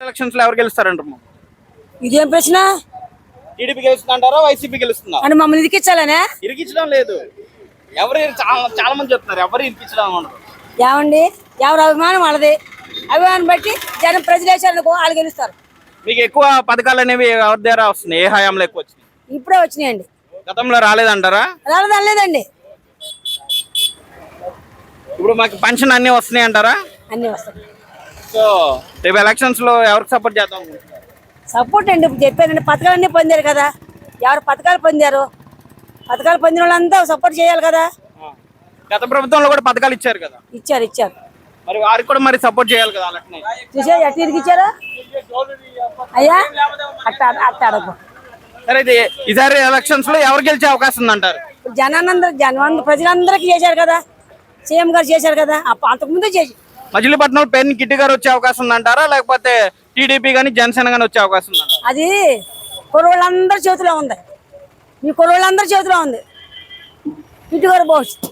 ఎలక్షన్స్లో ఎవరు గెలుస్తారంటారు ఇదేం ప్రశ్న? టీడీపీ గెలుస్తుందంటారా? వైసీపీ గెలుస్తుందా? అని మమ్మల్ని ఇరికిచ్చాలనే ఇరికించడం లేదు. ఎవరు ఇరి- చాలా చాలా మంది చెప్తున్నారు ఎవరు ఇరికించడం ఉండదు ఏమండి? ఎవరి అభిమానం వాళ్ళది. అభిమానం బట్టి జనం ప్రజలు వేసారనుకో వాళ్ళు గెలుస్తారు. మీకు ఎక్కువ పథకాలు అనేవి ఎవరి దగ్గర వస్తున్నాయి? ఏ హయాంలో ఎక్కువ వచ్చినాయి? ఇప్పుడే వచ్చినాయండి. గతంలో రాలేదంటారా? రాలేదు అనలేదండి. ఇప్పుడు మాకు పెన్షన్ అన్ని వస్తున్నాయి అంటారా అన్నీ వస్తాయి. సో రేపు ఎలక్షన్స్లో ఎవరికి సపోర్ట్ చేద్దాం? సపోర్ట్ అండి. ఇప్పుడు చెప్పానండి పథకాలన్నీ పొందారు కదా. ఎవరు పథకాలు పొందారు? పథకాలు పొందిన వాళ్ళంతా సపోర్ట్ చేయాలి కదా. గత ప్రభుత్వంలో కూడా పథకాలు ఇచ్చారు కదా. ఇచ్చారు ఇచ్చారు. మరి వారికి కూడా మరి సపోర్ట్ చేయాలి కదా అలాంటి చూసే ఎట్టి ఇరికిచ్చారు అయ్యా అట్ట అట్ట అడగ సరే ఇది ఈసారి ఎలక్షన్స్లో ఎవరు గెలిచే అవకాశం ఉందంటారు? జనానందరూ జనం ప్రజలందరికీ చేశారు కదా. సీఎం గారు చేశారు కదా. అంతకుముందు చేసి మచిలీపట్నం పెన్ కిట్టి గారు వచ్చే అవకాశం ఉందంటారా? లేకపోతే టీడీపీ కానీ జనసేన కానీ వచ్చే అవకాశం ఉందంటారా? అది కురవాళ్ళందరి చేతిలో ఉంది. మీ కురవాళ్ళందరి చేతిలో ఉంది. కిట్టి గారు భవిష్యత్తు